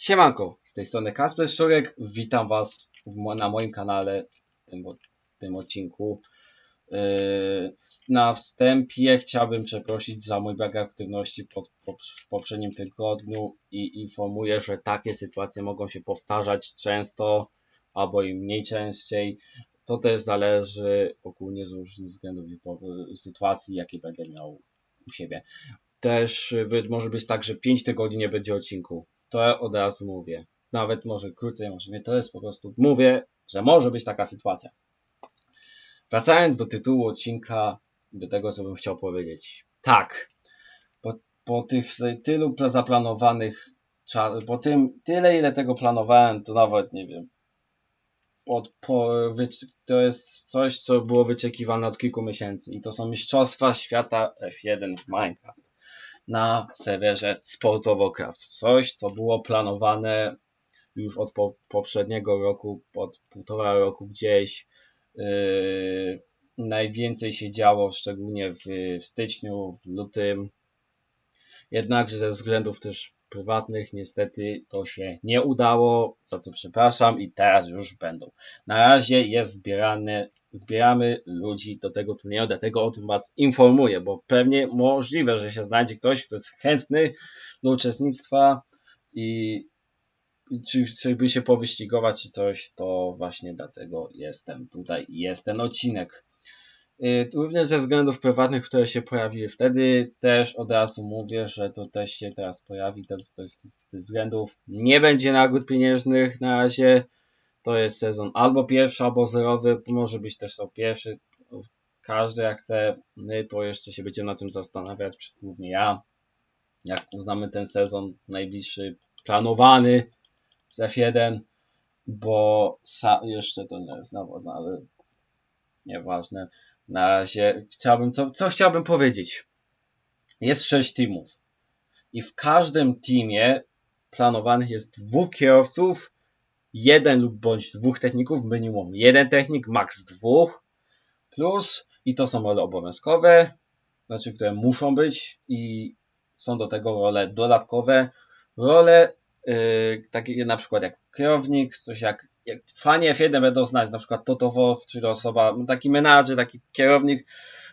Siemanko, z tej strony Kasper Szczurek, witam Was na moim kanale w tym, w tym odcinku. Yy, Na wstępie chciałbym przeprosić za mój brak aktywności w poprzednim tygodniu i informuję, że takie sytuacje mogą się powtarzać często albo i mniej częściej. To też zależy ogólnie z różnych względów sytuacji, jakie będę miał u siebie. Też yy, może być tak, że 5 tygodni nie będzie odcinku to od razu mówię. Nawet może krócej, może nie. To jest po prostu, mówię, że może być taka sytuacja. Wracając do tytułu odcinka, do tego, co bym chciał powiedzieć. Tak, po, po tych tylu zaplanowanych, po tym, tyle ile tego planowałem, to nawet nie wiem. Od, po, to jest coś, co było wyczekiwane od kilku miesięcy i to są Mistrzostwa Świata F1 w Minecraft na serwerze Sportowocraft. Coś, co było planowane już od po, poprzedniego roku, od półtora roku gdzieś. Yy, najwięcej się działo, szczególnie w, w styczniu, w lutym. Jednakże ze względów też prywatnych niestety to się nie udało, za co przepraszam i teraz już będą. Na razie jest zbierane zbieramy ludzi do tego turnieju, dlatego o tym Was informuję, bo pewnie możliwe, że się znajdzie ktoś, kto jest chętny do uczestnictwa i, czy, czy by się powyścigować czy coś, to właśnie dlatego jestem tutaj jest ten odcinek. Y, również ze względów prywatnych, które się pojawiły wtedy, też od razu mówię, że to też się teraz pojawi, to, to z tych względów nie będzie nagród pieniężnych na razie, to jest sezon albo pierwszy, albo zerowy, może być też to pierwszy. Każdy jak chce, my to jeszcze się będziemy na tym zastanawiać, głównie ja, jak uznamy ten sezon najbliższy, planowany z F1, bo jeszcze to nie jest zawód, no ale nieważne. Na razie chciałbym, co, co chciałbym powiedzieć? Jest sześć teamów i w każdym teamie planowanych jest dwóch kierowców jeden lub bądź dwóch techników, minimum jeden technik, maks dwóch, plus i to są role obowiązkowe, znaczy, które muszą być i są do tego role dodatkowe. Role yy, takie na przykład jak kierownik, coś jak, jak fani F1 będą znać, na przykład Toto Wolff, czyli osoba, taki menadżer, taki kierownik,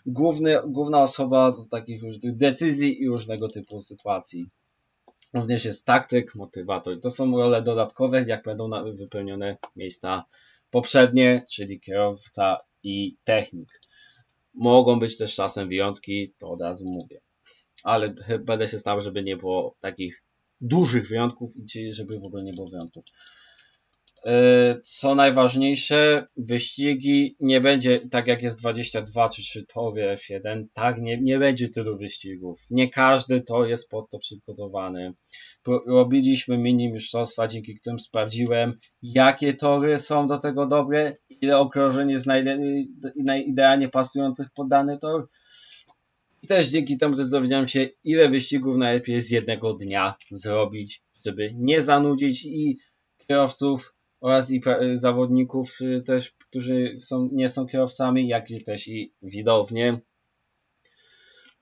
główny, główna osoba do takich różnych decyzji i różnego typu sytuacji. Również jest taktyk, motywator. To są role dodatkowe, jak będą wypełnione miejsca poprzednie, czyli kierowca i technik. Mogą być też czasem wyjątki, to od razu mówię. Ale będę się starał, żeby nie było takich dużych wyjątków i żeby w ogóle nie było wyjątków. E, co najważniejsze, wyścigi nie będzie tak jak jest 22 czy 3 tory F1, tak nie, nie będzie tylu wyścigów. Nie każdy to jest pod to przygotowany. Robiliśmy mini mistrzostwa, dzięki którym sprawdziłem, jakie tory są do tego dobre, ile okrążeń jest najidealnie pasujących pod dany tor. I też dzięki temu też dowiedziałem się, ile wyścigów najlepiej jest jednego dnia zrobić, żeby nie zanudzić i kierowców oraz i zawodników y, też, którzy są, nie są kierowcami, jak i też i widownie.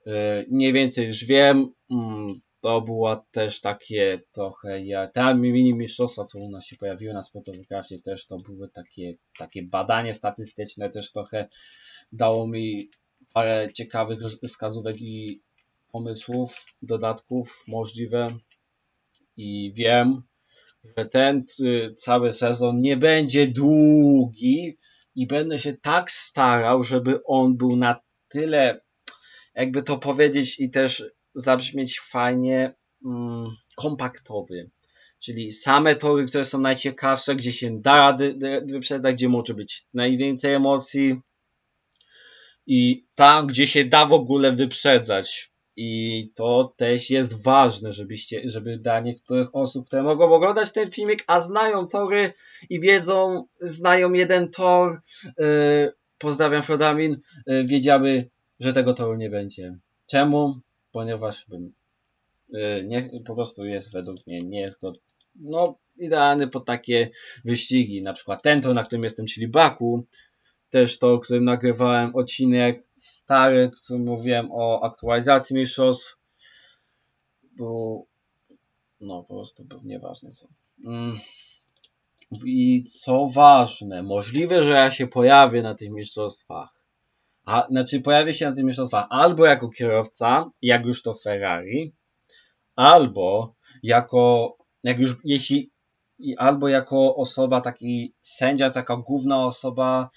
Y, mniej więcej już wiem, mm, to było też takie trochę, ja, te mini mistrzostwa, co u nas się pojawiły na Sportowokrafcie też to były takie, takie badanie statystyczne, też trochę dało mi parę ciekawych wskazówek i pomysłów, dodatków możliwe i wiem, że ten y, cały sezon nie będzie długi i będę się tak starał, żeby on był na tyle, jakby to powiedzieć i też zabrzmieć fajnie, mm, kompaktowy. Czyli same tory, które są najciekawsze, gdzie się da rady wyprzedzać, gdzie może być najwięcej emocji i tam, gdzie się da w ogóle wyprzedzać. I to też jest ważne, żebyście, żeby dla niektórych osób, które mogą oglądać ten filmik, a znają tory i wiedzą, znają jeden tor, yy, pozdrawiam Frodamin, yy, wiedziały, że tego toru nie będzie. Czemu? Ponieważ yy, nie, po prostu jest według mnie, nie jest go, no, idealny pod takie wyścigi. Na przykład ten tor, na którym jestem, czyli Baku, też to, o którym nagrywałem odcinek stary, w którym mówiłem o aktualizacji mistrzostw. Bo no po prostu nieważne co. Mm. I co ważne, możliwe, że ja się pojawię na tych mistrzostwach. A, znaczy pojawię się na tych mistrzostwach albo jako kierowca, jak już to Ferrari, albo jako, jak już, jeśli, albo jako osoba, taki sędzia, taka główna osoba,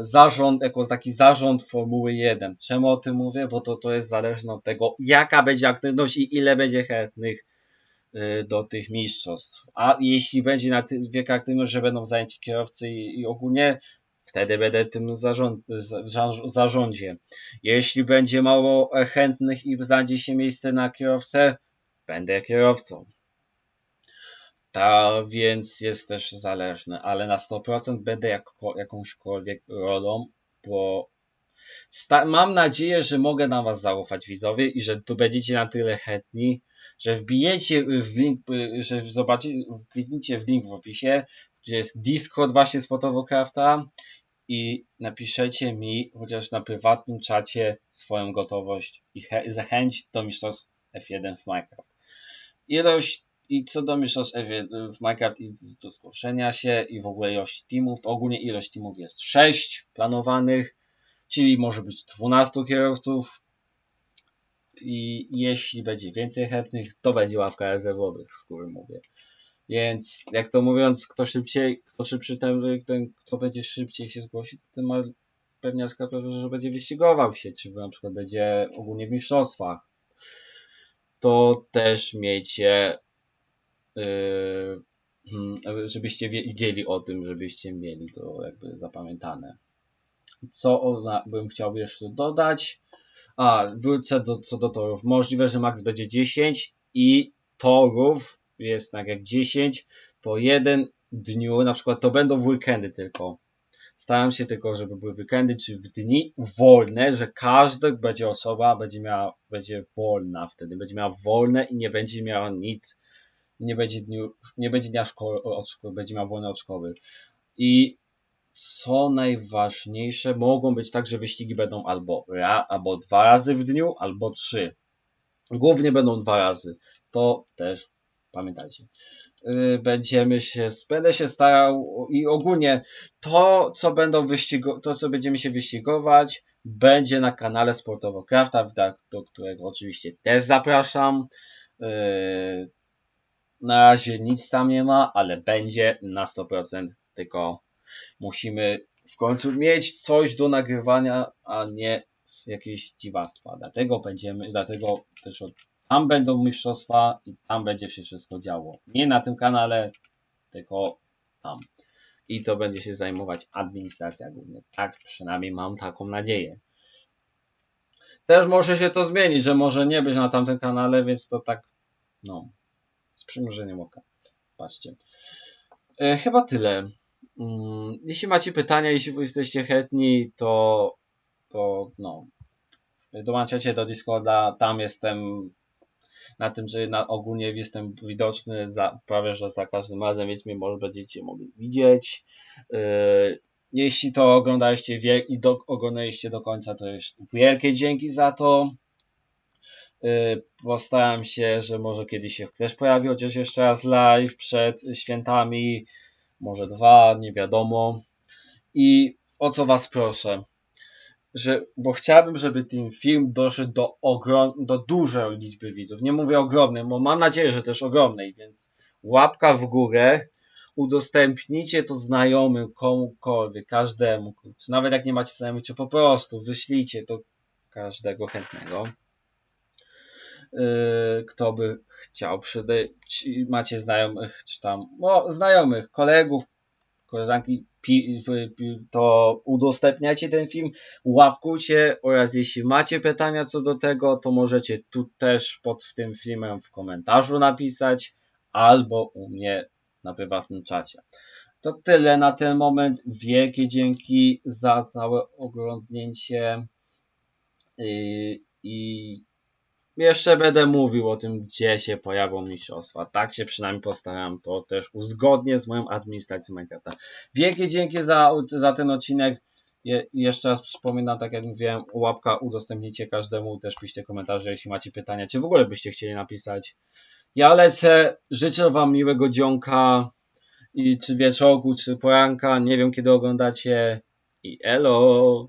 zarząd, jako taki zarząd Formuły 1. Czemu o tym mówię? Bo to, to jest zależne od tego, jaka będzie aktywność i ile będzie chętnych yy, do tych mistrzostw. A jeśli będzie na wielka aktywność, że będą zajęci kierowcy i, i ogólnie wtedy będę tym zarząd, zarządzie. Jeśli będzie mało chętnych i znajdzie się miejsce na kierowcę, będę kierowcą. Więc jest też zależne, ale na 100% będę jako, jakąśkolwiek rolą, bo mam nadzieję, że mogę na Was zaufać widzowie i że tu będziecie na tyle chętni, że wbijecie w link, że zobaczycie, kliknijcie w link w opisie, gdzie jest Discord właśnie z Photowocrafta i napiszecie mi chociaż na prywatnym czacie swoją gotowość i zachęć do mistrzostw F1 w Minecraft. Ilość i co do mistrzostw F1 w Minecraft i do zgłoszenia się i w ogóle ilość teamów, to ogólnie ilość teamów jest 6 planowanych, czyli może być 12 kierowców i jeśli będzie więcej chętnych, to będzie ławka rezerwowych, z którym mówię. Więc jak to mówiąc, kto szybciej, kto szybszy ten, ten kto będzie szybciej się zgłosić, ten ma pewniaczka, że będzie wyścigował się, czy na przykład będzie ogólnie w mistrzostwach. To też miejcie, żebyście wiedzieli o tym, żebyście mieli to jakby zapamiętane. Co bym chciał jeszcze dodać? A, wrócę do, co do torów. Możliwe, że max będzie 10 i torów jest tak jak 10, to jeden dniu, na przykład to będą w weekendy tylko. Staram się tylko, żeby były weekendy, czy w dni wolne, że każda będzie osoba będzie miała, będzie wolna wtedy, będzie miała wolne i nie będzie miała nic, nie będzie, dniu, nie będzie dnia szkoły, od szkoły, będzie miała wolne od szkoły. I co najważniejsze, mogą być tak, że wyścigi będą albo, ra, albo dwa razy w dniu, albo trzy. Głównie będą dwa razy. To też Pamiętajcie. Y, będziemy się, będę się starał i ogólnie to, co będą wyścigo, to, co będziemy się wyścigować, będzie na kanale Sportowo Crafta, do którego oczywiście też zapraszam. Na razie nic tam nie ma, ale będzie na 100%, tylko musimy w końcu mieć coś do nagrywania, a nie jakieś dziwactwa. Dlatego będziemy, dlatego też od tam będą mistrzostwa i tam będzie się wszystko działo. Nie na tym kanale, tylko tam. I to będzie się zajmować administracja głównie. Tak przynajmniej mam taką nadzieję. Też może się to zmienić, że może nie być na tamtym kanale, więc to tak, no, z przymrużeniem oka. Patrzcie. E, chyba tyle. Mm, jeśli macie pytania, jeśli jesteście chętni, to, to no, dołączacie do Discorda, tam jestem na tym, że na, ogólnie jestem widoczny za, prawie że za każdym razem, więc mnie może będziecie mogli widzieć. Yy, jeśli to oglądaliście i do, oglądaliście do końca, to już wielkie dzięki za to. Yy, postaram się, że może kiedyś się też pojawi chociaż jeszcze raz live przed świętami, może dwa, nie wiadomo. I o co Was proszę? że, bo chciałbym, żeby ten film doszedł do, ogrom, do dużej liczby widzów. Nie mówię ogromnej, bo mam nadzieję, że też ogromnej, więc łapka w górę, udostępnijcie to znajomym, komukolwiek, każdemu, czy nawet jak nie macie znajomych, czy po prostu wyślijcie to każdego chętnego. Yy, kto by chciał, macie znajomych, czy tam, no, znajomych, kolegów, koleżanki, to udostępniacie ten film, łapkujcie oraz jeśli macie pytania co do tego, to możecie tu też pod tym filmem w komentarzu napisać albo u mnie na prywatnym czacie. To tyle na ten moment. Wielkie dzięki za całe oglądnięcie i jeszcze będę mówił o tym, gdzie się pojawią mistrzostwa. Tak się przynajmniej postaram to też uzgodnię z moją administracją Minecrafta. Wielkie dzięki za, za ten odcinek. Je, jeszcze raz przypominam, tak jak mówiłem, łapka udostępnijcie każdemu, też piszcie komentarze, jeśli macie pytania, czy w ogóle byście chcieli napisać. Ja lecę, życzę wam miłego dzionka, i czy wieczorku, czy poranka, nie wiem kiedy oglądacie i elo!